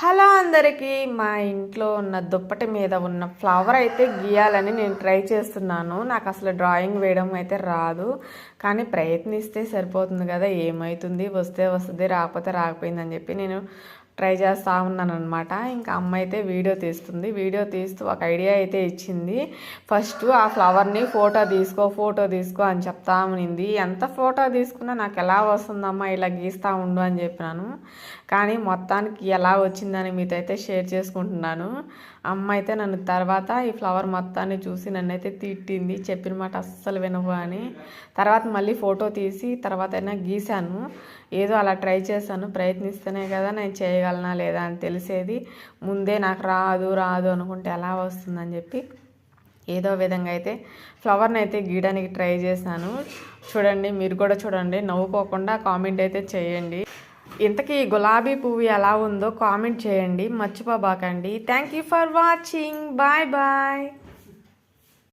Hello అందరికీ మా ఇంట్లో ఉన్న దుప్పటి మీద ఉన్న ఫ్లవర్ అయితే గీయాలని నేను ట్రై చేస్తున్నాను. నాకు అసలు డ్రాయింగ్ వేయడం అయితే రాదు. కానీ ప్రయత్నిస్తే సరిపోతుంది కదా ఏమవుతుంది వస్తే వస్తుంది రాకపోతే రాకపోయిందని చెప్పి నేను ట్రై చేస్తూ ఉన్నాను అనమాట ఇంకా అమ్మ అయితే వీడియో తీస్తుంది. వీడియో తీస్తూ ఒక ఐడియా అయితే ఇచ్చింది. ఫస్ట్ ఆ ఫ్లవర్ని ఫోటో తీసుకో ఫోటో తీసుకో అని చెప్తా ఉనింది ఎంత ఫోటో తీసుకున్నా నాకు ఎలా వస్తుందమ్మా ఇలా గీస్తూ ఉండు అని చెప్పినాను. కానీ మొత్తానికి ఎలా వచ్చిందని మీతో అయితే షేర్ చేసుకుంటున్నాను. అమ్మ అయితే నన్ను తర్వాత ఈ ఫ్లవర్ మొత్తాన్ని చూసి నన్ను అయితే తిట్టింది. చెప్పిన మాట అస్సలు వినవు అని. తర్వాత మళ్ళీ ఫోటో తీసి తర్వాత అయినా గీశాను. ఏదో అలా ట్రై చేశాను. ప్రయత్నిస్తేనే కదా నేను చేయగలను. లేదా అని తెలిసేది. ముందే నాకు రాదు రాదు అనుకుంటే ఎలా వస్తుందని చెప్పి ఏదో విధంగా అయితే ఫ్లవర్ని అయితే గీయడానికి ట్రై చేశాను. చూడండి మీరు కూడా చూడండి నవ్వుకోకుండా కామెంట్ అయితే చేయండి. ఇంతకీ గులాబీ పువ్వు ఎలా ఉందో కామెంట్ చేయండి. మర్చిపోబాకండి. Thank you for watching. Bye bye.